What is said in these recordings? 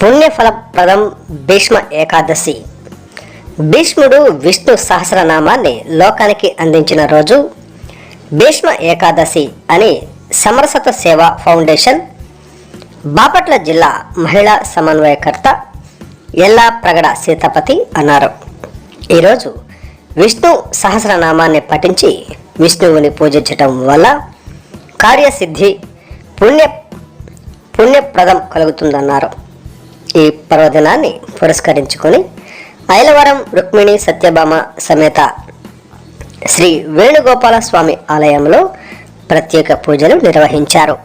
పుణ్యఫలప్రదం భీష్మ ఏకాదశి. భీష్ముడు విష్ణు సహస్రనామాన్ని లోకానికి అందించిన రోజు భీష్మ ఏకాదశి అని సమరసత సేవ ఫౌండేషన్ బాపట్ల జిల్లా మహిళా సమన్వయకర్త ఎల్లా ప్రగడ సీతాపతి అన్నారు. ఈరోజు విష్ణు సహస్రనామాన్ని పఠించి విష్ణువుని పూజించటం వల్ల కార్యసిద్ధి పుణ్య పుణ్యప్రదం కలుగుతుందన్నారు. ఈ పర్వదినాన్ని పురస్కరించుకొని ఐలవరం రుక్మిణి సత్యభామ సమేత శ్రీ వేణుగోపాల స్వామి ఆలయంలో ప్రత్యేక పూజలు నిర్వహించారు.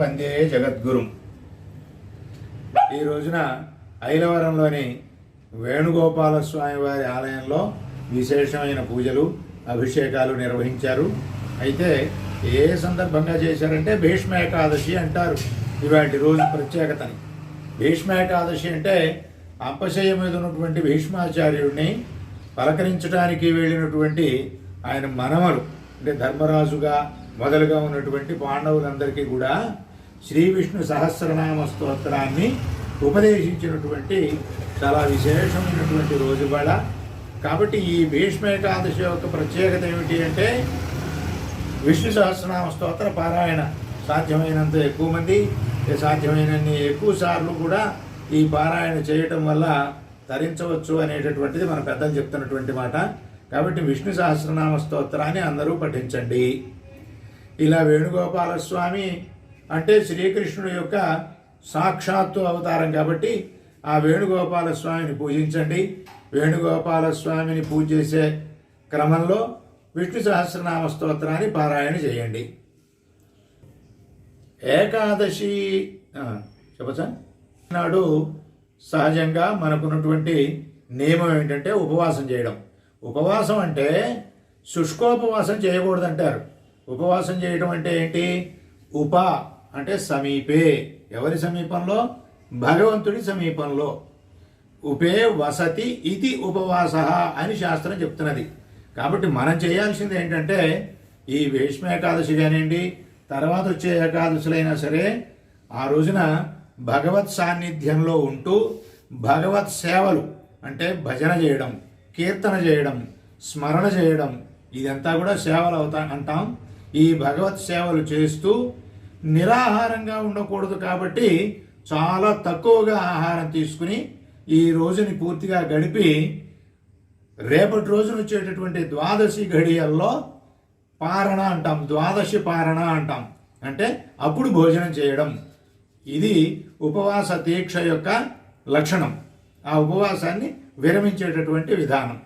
వందే జగద్గురు. ఈ రోజున ఐలవరంలోని వేణుగోపాల స్వామి వారి ఆలయంలో విశేషమైన పూజలు అభిషేకాలు నిర్వహించారు. అయితే ఏ సందర్భంగా చేశారంటే భీష్మ ఏకాదశి అంటారు. ఇవాటి రోజు ప్రత్యేకతని. భీష్మ ఏకాదశి అంటే అంపశయ మీద ఉన్నటువంటి భీష్మాచార్యుడిని పలకరించడానికి వెళ్ళినటువంటి ఆయన మనమలు అంటే ధర్మరాజుగా మొదలుగా ఉన్నటువంటి పాండవులందరికీ కూడా శ్రీ విష్ణు సహస్రనామ స్తోత్రాన్ని ఉపదేశించినటువంటి చాలా విశేషమైనటువంటి రోజు కూడా కాబట్టి ఈ భీష్మ ఏకాదశి యొక్క ప్రత్యేకత ఏమిటి అంటే విష్ణు సహస్రనామ స్తోత్ర పారాయణ సాధ్యమైనంత ఎక్కువ మంది సాధ్యమైనన్ని ఎక్కువ సార్లు కూడా ఈ పారాయణ చేయటం వల్ల తరించవచ్చు అనేటటువంటిది మన పెద్దలు చెప్తున్నటువంటి మాట. కాబట్టి విష్ణు సహస్రనామ స్తోత్రాన్ని అందరూ పఠించండి. ఇలా వేణుగోపాల స్వామి అంటే శ్రీకృష్ణుడు యొక్క సాక్షాత్తు అవతారం కాబట్టి ఆ వేణుగోపాల స్వామిని పూజించండి. వేణుగోపాల స్వామిని పూజ చేసే క్రమంలో విష్ణు సహస్రనామ స్తోత్రాన్ని పారాయణ చేయండి. ఏకాదశి. చెప్పచ్చా? నాడు సహజంగా మనకున్నటువంటి నియమం ఏంటంటే ఉపవాసం చేయడం. ఉపవాసం అంటే శుష్కోపవాసం చేయకూడదు అంటారు ఉపవాసం చేయడం అంటే ఏంటి? ఉప అంటే సమీపే. ఎవరి సమీపంలో? భగవంతుడి సమీపంలో. ఉపే వసతి ఇది ఉపవాస అని శాస్త్రం చెప్తున్నది. కాబట్టి మనం చేయాల్సింది ఏంటంటే ఈ భీష్మ ఏకాదశి కానివ్వండి తర్వాత వచ్చే ఏకాదశులైనా సరే ఆ రోజున భగవత్ సాన్నిధ్యంలో ఉంటూ భగవత్ సేవలు అంటే భజన చేయడం కీర్తన చేయడం స్మరణ చేయడం ఇదంతా కూడా సేవలు అవుతా అంటాం. ఈ భగవత్ సేవలు చేస్తూ నిరాహారంగా ఉండకూడదు కాబట్టి చాలా తక్కువగా ఆహారం తీసుకుని ఈ రోజుని పూర్తిగా గడిపి రేపటి రోజున వచ్చేటటువంటి ద్వాదశి ఘడియల్లో పారణ అంటాం ద్వాదశి పారణ అంటాం. అంటే అప్పుడు భోజనం చేయడం. ఇది ఉపవాస దీక్ష యొక్క లక్షణం. ఆ ఉపవాసాన్ని విరమించేటటువంటి విధానం.